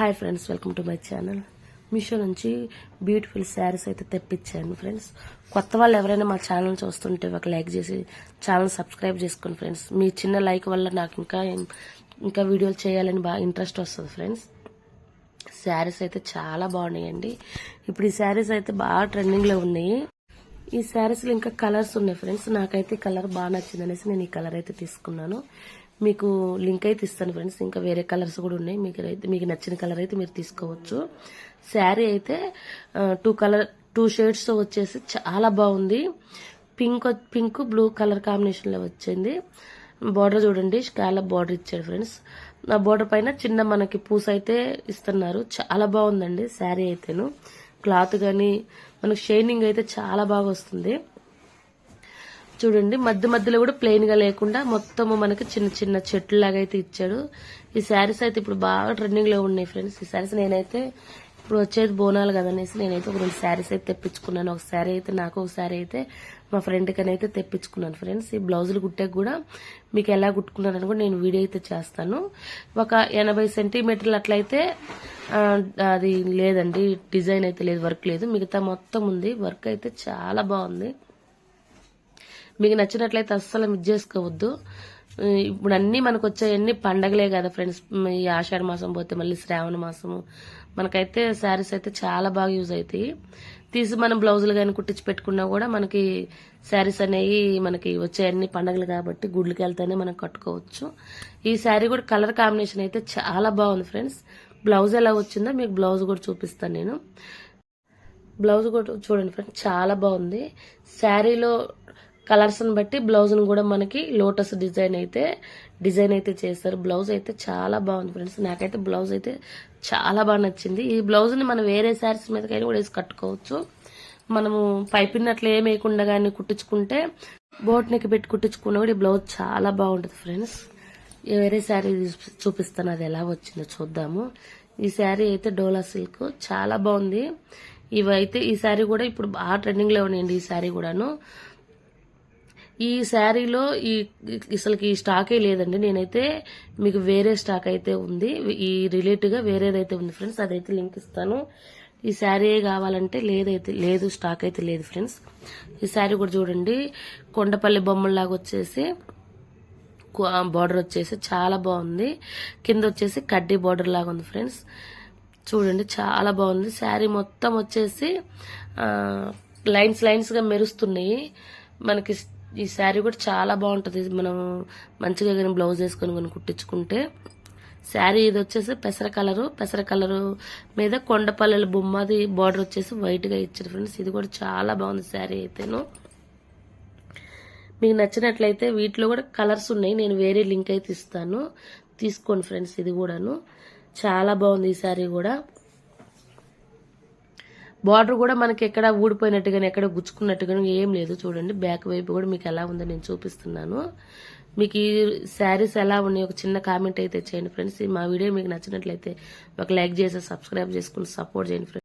Hi friends welcome to my channel Meesho నుంచి beautiful saris అయితే తెప్పించాను ఫ్రెండ్స్ కొత్త వాళ్ళు ఎవరైనా మా ఛానల్ చూస్తుంటే ఒక లైక్ చేసి ఛానల్ సబ్స్క్రైబ్ చేసుకోండి ఫ్రెండ్స్ మీ చిన్న లైక్ వల్ల నాకు ఇంకా ఇంకా వీడియోలు చేయాలని బాగా ఇంట్రెస్ట్ వస్తుంది ఫ్రెండ్స్ శారీస్ అయితే చాలా బాగున్నాయండి. ఇప్పుడు ఈ శారీస్ అయితే బాగా ట్రెండింగ్లో ఉన్నాయి. ఈ శారీస్లో ఇంకా కలర్స్ ఉన్నాయి ఫ్రెండ్స్ నాకైతే కలర్ బాగా నచ్చింది అనేసి నేను ఈ కలర్ అయితే తీసుకున్నాను. మీకు లింక్ అయితే ఇస్తాను ఫ్రెండ్స్ ఇంకా వేరే కలర్స్ కూడా ఉన్నాయి. మీకు అయితే మీకు నచ్చిన కలర్ అయితే మీరు తీసుకోవచ్చు. శారీ అయితే టూ కలర్ టూ షేడ్స్ వచ్చేసి చాలా బాగుంది. పింక్ పింక్ బ్లూ కలర్ కాంబినేషన్లో వచ్చింది. బార్డర్ చూడండి స్కాలప్ బార్డర్ ఇచ్చాడు ఫ్రెండ్స్ ఆ బార్డర్ పైన చిన్న మనకి పూస అయితే ఇస్తున్నారు. చాలా బాగుందండి శారీ అయితేను. క్లాత్ కానీ మనకు షైనింగ్ అయితే చాలా బాగా వస్తుంది. చూడండి మధ్య మధ్యలో కూడా ప్లెయిన్గా లేకుండా మొత్తము మనకి చిన్న చిన్న చెట్లు లాగా అయితే ఇచ్చాడు. ఈ శారీస్ అయితే ఇప్పుడు బాగా ట్రెండింగ్లో ఉన్నాయి ఫ్రెండ్స్ ఈ శారీస్ నేనైతే ఇప్పుడు వచ్చేది బోనాలు కదనేసి నేనైతే ఒక రెండు శారీస్ అయితే తెప్పించుకున్నాను. ఒక శారీ అయితే నాకు ఒక శారీ అయితే మా ఫ్రెండ్ కనైతే అయితే తెప్పించుకున్నాను ఫ్రెండ్స్ ఈ బ్లౌజులు కుట్టాక కూడా మీకు ఎలా కుట్టుకున్నారని కూడా నేను వీడియో అయితే చేస్తాను. ఒక ఎనభై సెంటీమీటర్లు అట్లయితే అది లేదండి డిజైన్ అయితే లేదు వర్క్ లేదు. మిగతా మొత్తం ఉంది. వర్క్ అయితే చాలా బాగుంది. మీకు నచ్చినట్లయితే అస్సలు మిస్ చేసుకోవద్దు. ఇప్పుడు అన్ని మనకు వచ్చాయన్ని పండగలే కదా ఫ్రెండ్స్ ఈ ఆషాఢ మాసం పోతే మళ్ళీ శ్రావణ మాసము. మనకైతే శారీస్ అయితే చాలా బాగా యూజ్ అవుతాయి తీసి మనం బ్లౌజులు కానీ కుట్టించి పెట్టుకున్నా కూడా మనకి శారీస్ అనేవి మనకి వచ్చే అన్ని పండగలు కాబట్టి గుడ్లకి వెళ్తేనే మనం కట్టుకోవచ్చు. ఈ శారీ కూడా కలర్ కాంబినేషన్ అయితే చాలా బాగుంది ఫ్రెండ్స్ బ్లౌజ్ ఎలా వచ్చిందో మీకు బ్లౌజ్ కూడా చూపిస్తాను నేను. బ్లౌజ్ కూడా చూడండి ఫ్రెండ్స్ చాలా బాగుంది. శారీలో కలర్స్ని బట్టి బ్లౌజ్ను కూడా మనకి లోటస్ డిజైన్ అయితే డిజైన్ అయితే చేస్తారు. బ్లౌజ్ అయితే చాలా బాగుంది ఫ్రెండ్స్ నాకైతే బ్లౌజ్ అయితే చాలా బాగా నచ్చింది. ఈ బ్లౌజ్ని మనం వేరే శారీస్ మీదకైనా కూడా వేసి కట్టుకోవచ్చు. మనము పైపిన్నట్లు ఏం వేయకుండా కానీ కుట్టించుకుంటే బోట్ నెక్ పెట్టి కుట్టించుకున్న కూడా ఈ బ్లౌజ్ చాలా బాగుంటుంది ఫ్రెండ్స్ ఈ వేరే శారీ చూపిస్తాను అది ఎలా వచ్చిందో చూద్దాము. ఈ శారీ అయితే డోలా సిల్క్ చాలా బాగుంది. ఇవైతే ఈ శారీ కూడా ఇప్పుడు బాగా ట్రెండింగ్లో ఉన్నాయండి ఈ శారీ కూడాను. ఈ శారీలో ఈ అసలుకి ఈ స్టాకే లేదండి. నేనైతే మీకు వేరే స్టాక్ అయితే ఉంది. ఈ రిలేటివ్గా వేరేదైతే ఉంది ఫ్రెండ్స్ అదైతే లింక్ ఇస్తాను. ఈ శారీ కావాలంటే లేదైతే లేదు స్టాక్ అయితే లేదు ఫ్రెండ్స్. ఈ శారీ కూడా చూడండి. కొండపల్లి బొమ్మల్లాగా వచ్చేసి బార్డర్ వచ్చేసి చాలా బాగుంది. కింద వచ్చేసి కడ్డీ బార్డర్ లాగా ఉంది ఫ్రెండ్స్. చూడండి చాలా బాగుంది. శారీ మొత్తం వచ్చేసి లైన్స్ లైన్స్గా మెరుస్తున్నాయి. మనకి ఈ శారీ కూడా చాలా బాగుంటుంది. మనం మంచిగా కానీ బ్లౌజ్ వేసుకొని కానీ కుట్టించుకుంటే శారీ ఇది వచ్చేసి పెసర కలరు. పెసర కలరు మీద కొండపల్లెల బొమ్మది బార్డర్ వచ్చేసి వైట్గా ఇచ్చారు ఫ్రెండ్స్. ఇది కూడా చాలా బాగుంది శారీ అయితేను. మీకు నచ్చినట్లయితే వీటిలో కూడా కలర్స్ ఉన్నాయి. నేను వేరే లింక్ అయితే ఇస్తాను. తీసుకోండి ఫ్రెండ్స్ ఇది కూడాను. చాలా బాగుంది ఈ శారీ కూడా. బార్డర్ కూడా మనకి ఎక్కడ ఊడిపోయినట్టుగానే ఎక్కడ గుచ్చుకున్నట్టుగానే ఏం లేదు. చూడండి బ్యాక్ వైపు కూడా మీకు ఎలా ఉందో నేను చూపిస్తున్నాను. మీకు ఈ శారీస్ ఎలా ఉన్నాయి ఒక చిన్న కామెంట్ అయితే చేయండి ఫ్రెండ్స్. మా వీడియో మీకు నచ్చినట్లయితే ఒక లైక్ చేసి సబ్స్క్రైబ్ చేసుకుని సపోర్ట్ చేయండి ఫ్రెండ్స్.